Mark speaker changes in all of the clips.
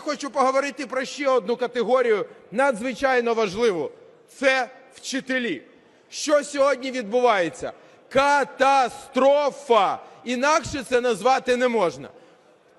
Speaker 1: Хочу поговорити про ще одну категорію надзвичайно важливу це вчителі. Що сьогодні відбувається? Катастрофа! Інакше це назвати не можна.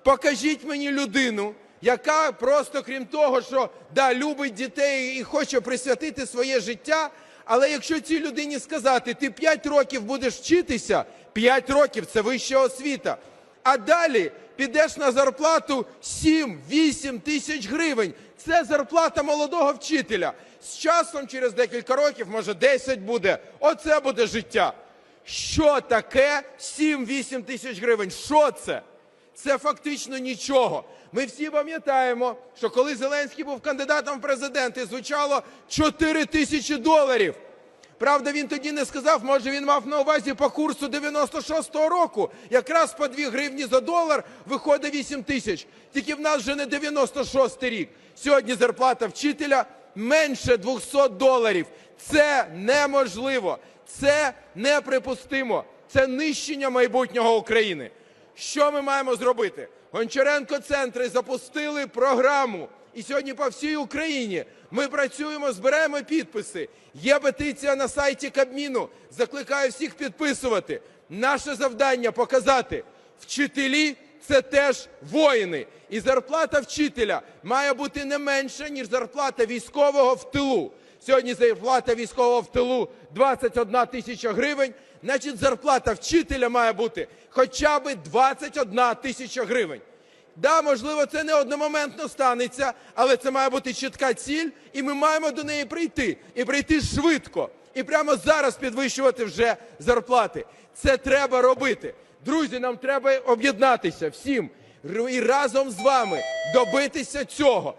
Speaker 1: Покажіть мені людину, яка просто крім того, що да, любить дітей і хоче присвятити своє життя. Але якщо цій людині сказати, ти 5 років будеш вчитися, 5 років це вища освіта. А далі підеш на зарплату 7-8 тисяч гривень. Це зарплата молодого вчителя. З часом, через декілька років, може 10 буде. Оце буде життя. Що таке 7-8 тисяч гривень? Що це? Це фактично нічого. Ми всі пам'ятаємо, що коли Зеленський був кандидатом в президенти, звучало 4 тисячі доларів. Правда, він тоді не сказав, може він мав на увазі по курсу 96-го року. Якраз по 2 гривні за долар виходить 8 тисяч. Тільки в нас вже не 96-й рік. Сьогодні зарплата вчителя менше 200 доларів. Це неможливо, це неприпустимо. Це нищення майбутнього України. Що ми маємо зробити? Гончаренко центри запустили програму. І сьогодні по всій Україні ми працюємо, збираємо підписи. Є петиція на сайті Кабміну. Закликаю всіх підписувати. Наше завдання показати, вчителі це теж воїни. І зарплата вчителя має бути не менша, ніж зарплата військового в тилу. Сьогодні зарплата військового в тилу 21 тисяча гривень. Значить, зарплата вчителя має бути хоча б 21 тисяча гривень. Да, можливо, це не одномоментно станеться, але це має бути чітка ціль, і ми маємо до неї прийти. І прийти швидко. І прямо зараз підвищувати вже зарплати. Це треба робити. Друзі, нам треба об'єднатися всім і разом з вами добитися цього.